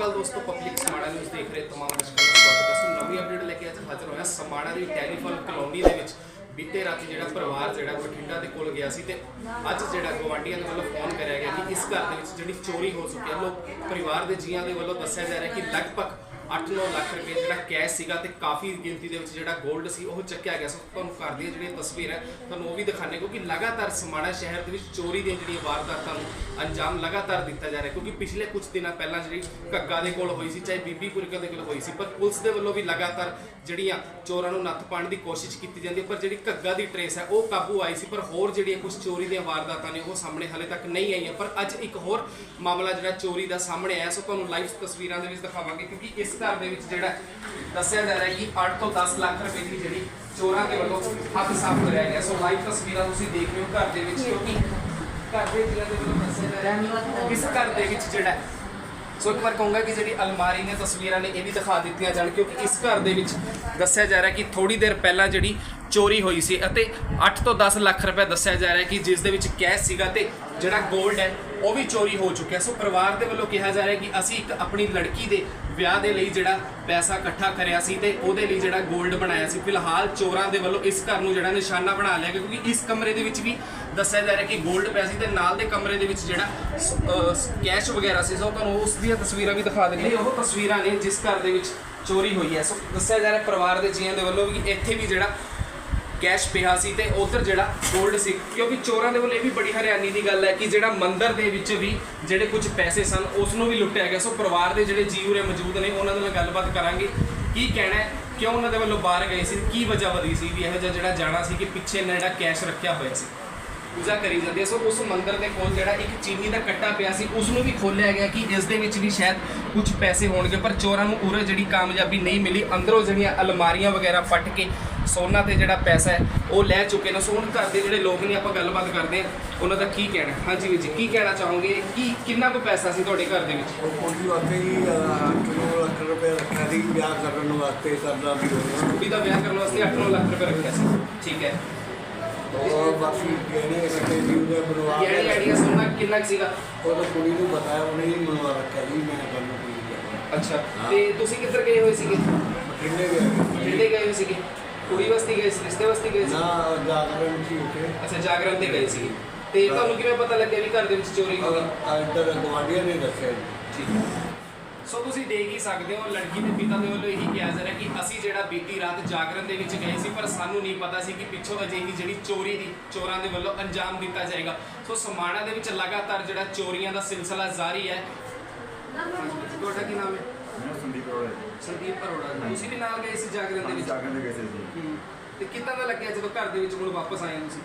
ਅਕਾਲ ਦੋਸਤੋ public Samana news ਦੇਖ ਰਹੇ ਤਮਾਮ ਦਰਸ਼ਕਾਂ ਦਾ ਹੈ। ਸੋ ਨਵੀਂ ਅਪਡੇਟ ਲੈ ਕੇ ਅੱਜ ਹਾਜ਼ਰ ਹੋਇਆ ਸਮਾਣਾ ਦੀ ਟੈਲੀਫੋਨ ਕਲੋਨੀ ਦੇ ਵਿੱਚ। ਬੀਤੇ ਰਾਤੀ ਜਿਹੜਾ ਪਰਿਵਾਰ ਜਿਹੜਾ ਬਠਿੰਡਾ ਦੇ ਕੋਲ ਗਿਆ ਸੀ ਤੇ ਅੱਜ ਜਿਹੜਾ ਗਵਾਂਢੀਆਂ ਦੇ ਵੱਲੋਂ ਫੋਨ ਕਰਿਆ ਗਿਆ ਕਿ ਇਸ ਘਰ ਦੇ ਵਿੱਚ ਜਿਹੜੀ ਚੋਰੀ ਹੋ ਚੁੱਕੀ ਹੈ, ਲੋਕ ਪਰਿਵਾਰ ਦੇ ਜੀਆਂ ਦੇ ਵੱਲੋਂ ਦੱਸਿਆ ਜਾ ਰਿਹਾ ਕਿ ਲਗਭਗ 8-9 ਲੱਖ ਰੁਪਏ ਜਿਹੜਾ ਕੈਸ਼ ਸੀਗਾ ਤੇ ਕਾਫੀ ਗਿਣਤੀ ਦੇ ਵਿੱਚ ਜਿਹੜਾ 골ਡ ਸੀ, ਉਹ ਚੱਕਿਆ ਗਿਆ। ਸੋ ਤੁਹਾਨੂੰ ਘਰ ਦੀਆਂ ਜਿਹੜੀਆਂ ਤਸਵੀਰ ਹੈ, ਤੁਹਾਨੂੰ ਉਹ ਵੀ ਦਿਖਾਣੇ ਕਿਉਂਕਿ ਲਗਾਤਾਰ ਸਮਾਣਾ ਸ਼ਹਿਰ ਦੇ ਵਿੱਚ ਚੋਰੀ ਦੀਆਂ ਜਿਹੜੀਆਂ ਵਾਰਦਾਤਾਂ ਨੂੰ ਅੰਜਾਮ ਲਗਾਤਾਰ ਦਿੱਤਾ ਜਾ ਰਿਹਾ, ਕਿਉਂਕਿ ਪਿਛਲੇ ਕੁਝ ਦਿਨਾਂ ਪਹਿਲਾਂ ਜਿਹੜੀ ਘੱਗਾ ਦੇ ਕੋਲ ਹੋਈ ਸੀ, ਚਾਹੇ ਬੀਬੀ ਬੀਬੀਪੁਰ ਦੇ ਕੋਲ ਹੋਈ ਸੀ, ਪਰ ਪੁਲਿਸ ਦੇ ਵੱਲੋਂ ਵੀ ਲਗਾਤਾਰ ਜਿਹੜੀਆਂ ਚੋਰਾਂ ਨੂੰ ਨੱਥ ਪਾਉਣ ਦੀ ਕੋਸ਼ਿਸ਼ ਕੀਤੀ ਜਾਂਦੀ ਹੈ, ਪਰ ਜਿਹੜੀ ਘੱਗਾ ਦੀ ਟਰੇਸ ਹੈ, ਉਹ ਕਾਬੂ ਆਈ ਸੀ, ਪਰ ਹੋਰ ਜਿਹੜੀਆਂ ਕੁਝ ਚੋਰੀ ਦੀਆਂ ਵਾਰਦਾਤਾਂ ਨੇ, ਉਹ ਸਾਹਮਣੇ ਹਾਲੇ ਤੱਕ ਨਹੀਂ ਆਈਆਂ। ਪਰ ਅੱਜ ਇੱਕ ਹੋਰ ਮਾਮਲਾ ਜਿਹੜਾ ਚੋਰੀ ਦਾ ਸਾਹਮਣੇ ਆਇਆ, ਸੋ ਤੁਹਾਨੂੰ ਲਾਈਵ ਤਸਵੀਰਾਂ ਦੇ ਵਿੱਚ ਦਿਖਾਵਾਂਗੇ, ਕਿਉਂਕਿ ਇਸ ਘਰ ਦੇ ਵਿੱਚ ਜਿਹੜਾ ਦੱਸਿਆ ਜਾ ਰਿਹਾ ਕਿ 8 ਤੋਂ 10 ਲੱਖ ਰੁਪਏ ਦੀ ਜਿਹੜੀ ਚੋਰਾਂ ਦੇ ਵੱਲੋਂ ਹੱਥ ਸਾਫ਼ ਕਰਿਆ ਗਿਆ। ਸੋ ਲਾਈਵ ਤਸਵੀਰਾਂ ਤੁਸੀਂ ਦੇਖ ਰਹੇ ਹੋ ਘਰ ਦੇ ਵਿੱਚ ਕਿਉਂਕਿ ਘਰ ਦੇ ਜੀਆਂ ਦੇ ਵੱਲੋਂ ਦੱਸਿਆ ਜਾ ਰਿਹਾ ਇਸ ਘਰ ਦੇ ਵਿੱਚ ਜਿਹੜਾ ਸੋ ਇੱਕ ਵਾਰ ਕਹੂੰਗਾ ਕਿ ਜਿਹੜੀ ਅਲਮਾਰੀ ਨੇ ਤਸਵੀਰਾਂ ਨੇ ਇਹ ਵੀ ਦਿਖਾ ਦਿੱਤੀਆਂ ਜਾਣ ਕਿਉਂਕਿ ਇਸ ਘਰ ਦੇ ਵਿੱਚ ਦੱਸਿਆ ਜਾ ਰਿਹਾ ਕਿ ਥੋੜੀ ਦੇਰ ਪਹਿਲਾਂ ਜਿਹੜੀ ਚੋਰੀ ਹੋਈ ਸੀ ਅਤੇ 8 ਤੋਂ 10 ਲੱਖ ਰੁਪਏ ਦੱਸਿਆ ਜਾ ਰਿਹਾ ਕਿ ਜਿਸ ਦੇ ਵਿੱਚ ਕੈਸ਼ ਸੀਗਾ ਤੇ ਜਿਹੜਾ 골ਡ ਹੈ, ਉਹ ਵੀ ਚੋਰੀ ਹੋ ਚੁੱਕਿਆ। ਸੋ ਪਰਿਵਾਰ ਦੇ ਵੱਲੋਂ ਕਿਹਾ ਜਾ ਰਿਹਾ ਕਿ ਅਸੀਂ ਇੱਕ ਆਪਣੀ ਲੜਕੀ ਦੇ ਵਿਆਹ ਦੇ ਲਈ ਜਿਹੜਾ ਪੈਸਾ ਇਕੱਠਾ ਕਰਿਆ ਸੀ ਤੇ ਉਹਦੇ ਲਈ ਜਿਹੜਾ 골ਡ ਬਣਾਇਆ ਸੀ। ਫਿਲਹਾਲ ਚੋਰਾਂ ਦੇ ਵੱਲੋਂ ਇਸ ਘਰ ਨੂੰ ਜਿਹੜਾ ਨਿਸ਼ਾਨਾ ਬਣਾ ਲਿਆ ਗਿਆ, ਕਿਉਂਕਿ ਇਸ ਕਮਰੇ ਦੇ ਵਿੱਚ ਵੀ ਦੱਸਿਆ ਜਾ ਰਿਹਾ ਕਿ 골ਡ ਪਿਆ ਸੀ ਤੇ ਨਾਲ ਦੇ ਕਮਰੇ ਦੇ ਵਿੱਚ ਜਿਹੜਾ ਕੈਸ਼ ਵਗੈਰਾ ਸੀ। ਸੋ ਤੁਹਾਨੂੰ ਉਸ ਦੀਆਂ ਤਸਵੀਰਾਂ ਵੀ ਦਿਖਾ ਦਿੰਦੇ ਹਾਂ। ਉਹ ਤਸਵੀਰਾਂ ਨੇ ਜਿਸ ਘਰ ਦੇ ਵਿੱਚ ਚੋਰੀ ਹੋਈ ਹੈ। ਸੋ ਦੱਸਿਆ ਜਾ ਰਿਹਾ ਪਰਿਵਾਰ ਦੇ ਜੀਆਂ ਦੇ ਵੱਲੋਂ ਵੀ ਇੱਥੇ ਵੀ ਜਿਹੜਾ ਕੈਸ਼ ਪਿਆ ਸੀ ਤੇ ਉਧਰ ਜਿਹੜਾ 골ਡ ਸੀ, ਕਿਉਂਕਿ ਚੋਰਾਂ ਦੇ ਵੱਲ ਇਹ ਵੀ ਬੜੀ ਹਰਿਆਣੀ ਦੀ ਗੱਲ ਹੈ ਕਿ ਜਿਹੜਾ ਮੰਦਿਰ ਦੇ ਵਿੱਚ ਵੀ ਜਿਹੜੇ ਕੁਝ ਪੈਸੇ ਸਨ ਉਸ ਨੂੰ ਵੀ ਲੁੱਟਿਆ ਗਿਆ। ਸੋ ਪਰਿਵਾਰ ਦੇ ਜਿਹੜੇ ਜੀਵ ਉਰੇ ਮੌਜੂਦ ਨੇ, ਉਹਨਾਂ ਦੇ ਨਾਲ ਗੱਲਬਾਤ ਕਰਾਂਗੇ। ਕੀ ਕਹਿਣਾ ਹੈ? ਕਿਉਂ ਉਹਨਾਂ ਦੇ ਵੱਲੋਂ ਬਾਹਰ ਗਏ ਸੀ? ਕੀ ਵਜ੍ਹਾ ਵਧੀ ਸੀ ਵੀ ਇਹੋ ਜਿਹਾ ਜਿਹੜਾ ਜਾਣਾ ਸੀ ਕਿ ਪਿੱਛੇ ਇਹਨਾਂ ਜਿਹੜਾ ਕੈਸ਼ ਰੱਖਿਆ ਹੋਇਆ ਸੀ? ਪੂਜਾ ਕਰੀ ਜਾਂਦੀ ਹੈ। ਸੋ ਉਸ ਮੰਦਿਰ ਦੇ ਕੋਲ ਜਿਹੜਾ ਇੱਕ ਚੀਨੀ ਦਾ ਕੱਟਾ ਪਿਆ ਸੀ ਉਸ ਨੂੰ ਵੀ ਖੋਲਿਆ ਗਿਆ ਕਿ ਇਸ ਦੇ ਵਿੱਚ ਵੀ ਸ਼ਾਇਦ ਕੁਝ ਪੈਸੇ ਹੋਣਗੇ ਪਰ ਚੋਰਾਂ ਨੂੰ ਉਰੇ ਜਿਹੜੀ ਕਾਮਯਾਬੀ ਨਹੀਂ ਮਿਲੀ। ਅੰਦਰੋਂ ਜਿਹੜੀਆਂ ਅਲਮਾਰੀਆਂ ਵਗੈਰਾ ਫਟ ਕੇ ਸੋਨਾ ਤੇ ਜਿਹੜਾ ਪੈਸਾ ਹੈ ਉਹ ਲੈ ਚੁੱਕੇ ਨੇ। ਸੋ ਹੁਣ ਘਰ ਦੇ ਜਿਹੜੇ ਲੋਕ ਨੇ ਆਪਾਂ ਗੱਲਬਾਤ ਕਰਦੇ ਹਾਂ। ਉਹਨਾਂ ਦਾ ਕੀ ਕਹਿਣਾ ਹਾਂਜੀ ਵੀਰ ਜੀ ਕੀ ਕਹਿਣਾ ਚਾਹੋਗੇ? ਕੀ ਕਿੰਨਾ ਕੁ ਪੈਸਾ ਸੀ ਤੁਹਾਡੇ ਘਰ ਦੇ ਵਿੱਚ? ਉਹ ਕੁੜੀ ਵਾਸਤੇ ਹੀ 8 ਲੱਖ ਰੁਪਏ ਰੱਖਿਆ ਸੀ। ਵਿਆਹ ਕਰਨ ਵਾਸਤੇ ਕਰਦਾ ਵੀ ਕੁੜੀ ਦਾ ਵਿਆਹ ਕਰਨ ਵਾਸਤੇ 8-9 ਲੱਖ ਰੁਪਏ ਰੱਖਿਆ ਸੀ। ਠੀਕ ਹੈ। ਔਰ ਬਾਕੀ ਗਹਿਣੇ ਕੱਟੇ ਸੀ ਉਹਦੇ ਬਣਵਾ ਇਹ ਕੇ ਆਈਡੀਆ ਸੋਨਾ ਕਿੰਨਾ ਕੁ ਸੀਗਾ? ਉਹ ਤਾਂ ਕੁੜੀ ਨੂੰ ਬਤਾਇਆ ਉਹਨੇ ਹੀ ਬਣਵਾ ਰੱਖਿਆ ਜੀ ਮੈਂ ਕਰਨ ਕੁੜੀ ਗਿਆ ਅੱਛਾ ਤੇ ਤੁਸੀਂ ਕਿੱਧਰ ਗਏ ਹੋਏ ਸੀਗੇ? ਕਿੰਨੇ ਗਏ ਕਿੱਥੇ ਗਏ ਹੋਏ ਸੀਗੇ? ਕੁੜੀ ਵਾਸਤੇ ਗਏ ਸੀ ਰਿਸ਼ਤੇ ਵਾਸਤੇ ਗਏ ਸੀ? ਨਾ ਜਾਗਰਣ ਸੀ ਉੱਥੇ। ਅੱਛਾ ਜਾਗਰਣ ਤੇ ਗਏ ਸੀਗੇ। ਤੇ ਤੁਹਾਨੂੰ ਕਿਵੇਂ ਪਤਾ ਲੱਗਿਆ ਵੀ ਘਰ ਦੇ ਵਿੱਚ ਚੋਰੀ ਹੋ ਗਈ? ਇੱਧਰ ਗਵਾਂਢੀਆਂ ਨੇ ਦੱਸਿਆ ਜੀ। ਠੀਕ ਹੈ। ਸੋ ਤੁਸੀਂ ਦੇਖ ਹੀ ਸਕਦੇ ਹੋ ਲੜਕੀ ਦੇ ਪਿਤਾ ਦੇ ਵੱਲੋਂ ਇਹੀ ਕਿਹਾ ਜਾ ਰਿਹਾ ਕਿ ਅਸੀਂ ਜਿਹੜਾ ਬੀਤੀ ਰਾਤ ਜਾਗਰਣ ਦੇ ਵਿੱਚ ਗਏ ਸੀ ਪਰ ਸਾਨੂੰ ਨਹੀਂ ਪਤਾ ਸੀ ਕਿ ਪਿੱਛੋਂ ਅਜਿਹੀ ਜਿਹੜੀ ਚੋਰੀ ਦੀ ਚੋਰਾਂ ਦੇ ਵੱਲੋਂ ਅੰਜਾਮ ਦਿੱਤਾ ਜਾਏਗਾ। ਸੋ ਸਮਾਣਾ ਦੇ ਵਿੱਚ ਲਗਾਤਾਰ ਜਿਹੜਾ ਚੋਰੀਆਂ ਦਾ ਸਿਲਸਿਲਾ ਜਾਰੀ ਹੈ। ਤੁਹਾਡਾ ਕੀ ਨਾਮ ਹੈ? ਮੈਂ ਸੰਦੀਪ ਅਰੋੜਾ ਜੀ। ਸੰਦੀਪ ਅਰੋੜਾ। ਤੁਸੀਂ ਵੀ ਨਾਲ ਗਏ ਸੀ ਜਾਗਰਣ ਦੇ ਵਿੱਚ? ਜਾਗਣ ਦੇ ਗਏ ਸੀ ਜੀ ਹੂੰ। ਤੇ ਕਿੱਦਾਂ ਦਾ ਲੱਗਿਆ ਜਦੋਂ ਘਰ ਦੇ ਵਿੱਚ ਹੁਣ ਵਾਪਸ ਆਏ ਹੋ ਤੁਸੀਂ?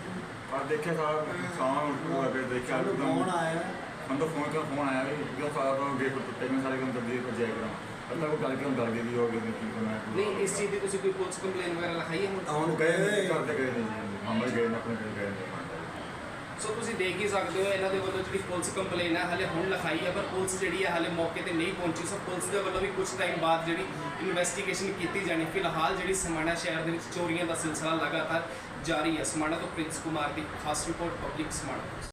ਪਰ ਦੇਖਿਆ ਸਾਰਾ ਸਾਰਾ ਉਹ ਅਗੇ ਦੇਖਿਆ ਫੋਨ ਆਇਆ? ਹੁਣ ਤਾਂ ਫੋਨ ਤੋਂ ਫੋਨ ਆਇਆ ਵੀ ਜੋ ਸਾਰਾ ਤੋਂ ਗੇਟ ਟੁੱਟੇ ਨੇ ਸਾਰੇ ਕੰਮ ਜਲਦੀ ਕਰ ਜਾਇਆ ਕਰਾਂ ਅੱਲਾ ਉਹ ਗੱਲ ਕਿਉਂ ਡਰ ਗਈ ਵੀ ਹੋ ਗਈ ਕੀ ਕਰਨਾ ਨਹੀਂ ਇਸ ਚੀਜ਼ ਦੀ ਤੁਸੀਂ ਕੋਈ ਪੁਲਿਸ ਕੰਪਲੇਨ ਵਗੈਰਾ ਲਿਖਾਈ ਹੈ ਹੁਣ? ਗਏ ਕਰਦੇ ਗਏ ਨੇ ਜੀ ਗਏ ਨੇ ਆਪਣੇ ਗਏ ਨੇ ਸੋ ਤੁਸੀਂ ਦੇਖ ਹੀ ਸਕਦੇ ਹੋ ਇਹਨਾਂ ਦੇ ਵੱਲੋਂ ਜਿਹੜੀ ਪੁਲਿਸ ਕੰਪਲੇਨ ਹੈ ਹਲੇ ਹੁਣ ਲਿਖਾਈ ਹੈ ਪਰ ਪੁਲਿਸ ਜਿਹੜੀ ਹੈ ਹਲੇ ਮੌਕੇ ਤੇ ਨਹੀਂ ਪਹੁੰਚੀ। ਸੋ ਪੁਲਿਸ ਦੇ ਵੱਲੋਂ ਵੀ ਕੁਝ ਟਾਈਮ ਬਾਅਦ ਜਿਹੜੀ ਇਨਵੈਸਟੀਗੇਸ਼ਨ ਕੀਤੀ ਜਾਣੀ। ਫਿਲਹਾਲ ਜਿਹੜੀ ਸਮਾਣਾ ਸ਼ਹਿਰ ਦੇ ਵਿੱਚ ਚੋਰੀਆਂ ਦਾ ਸਿਲਸਿਲਾ ਲਗਾਤਾਰ ਜਾਰੀ ਹੈ ਸਮਾਣਾ ਤੋਂ ਪ੍ਰਿੰਸ ਕੁਮਾਰ ਦੀ ਖਾਸ ਰਿਪੋਰਟ ਪਬਲਿਕ ਸਮਾਣਾ।